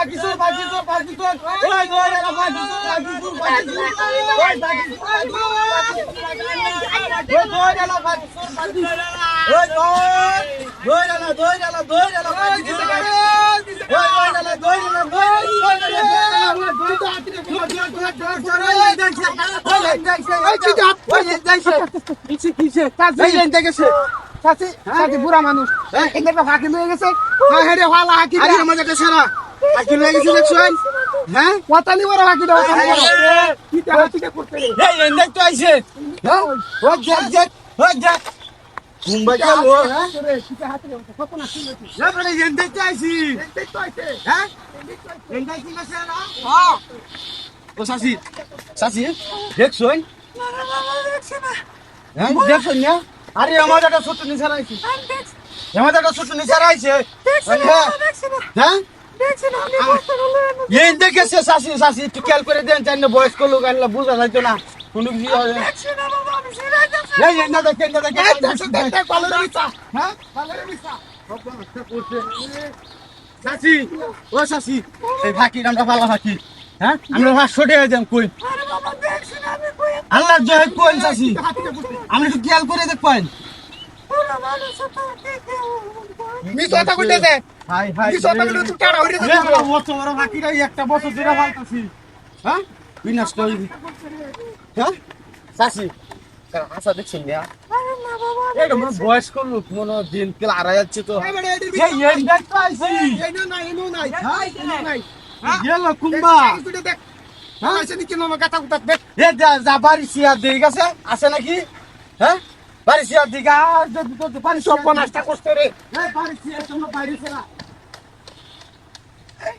পাকিস্তান পাকিস্তান পাকিস্তান ওই ওই এলা পাকিস্তান পাকিস্তান পাকিস্তান ওই পাকিস্তান ওই ওই এলা পাকিস্তান পাকিস্তান ওই ওই ওই এলা ওই এলা ওই এলা পাকিস্তান ওই ওই এলা ওই এলা ওই বুড়া মানুষ এদের ফাঁকি লয়ে গেছে হেরে ভালা হাকি আরে আমাদের সারা আকি লেগে গেছে হ্যাঁ? ওয়াতালি বড় হাকি দাও কিটা হাতিটা করতে রে? এই এন্ডাই তো আইছে। হ্যাঁ? ওই দেখ দেখ ওই দেখ। মুম্বাই দাও কত না শুনে না বলে এন্ডাই তো আইছি এই তো আইছে। হ্যাঁ? এন্ডাই কি না হ্যাঁ। ও সাসি সাসি দেখছই হ্যাঁ দেখছই না? আরে আমার একটা ছোট নিছার আইছে। আমার একটা ছোট নিছার আইছে। হ্যাঁ? এই দেখেছে শাসি শাসি একটু খেয়াল করে দেন চাই না বয়স্ক লোক আনলে বোঝা যাইতো না। কোনো কিছু হবে হ্যাঁ ও শাসি এই ফাঁকি আমরা ভালো ফাঁকি। হ্যাঁ আমরা পাঁচশো টাকা কই? আল্লাহ জয় কই আমরা একটু খেয়াল করে দেখবেন। মিস কথা কইতেছে হাই হাই একটা বছর ধরে ফালতাছি হ্যাঁ? বিনাশ করি হ্যাঁ? শাসি আশা দেখছেন না বয়স্ক লোক মনে হয় দিন কেলা হারা যাচ্ছে তো। আছে নাকি? হ্যাঁ? বাড়ি সিয়া দিকে আর যদি তো বাড়ি সব নষ্ট করতে রে। এই বাড়ি সিয়া তোমরা বাড়ি সিয়া তুই এটা করতে চাস আমার তো তোর দেখ কত বড় পাখি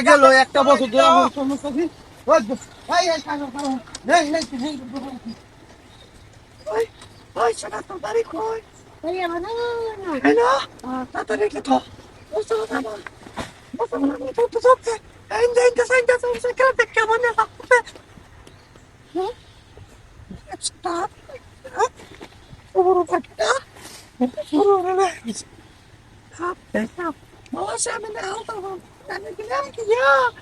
গেল একটা বছর ধরে আমার Mama, zijn hebben de auto. En ik denk, ja.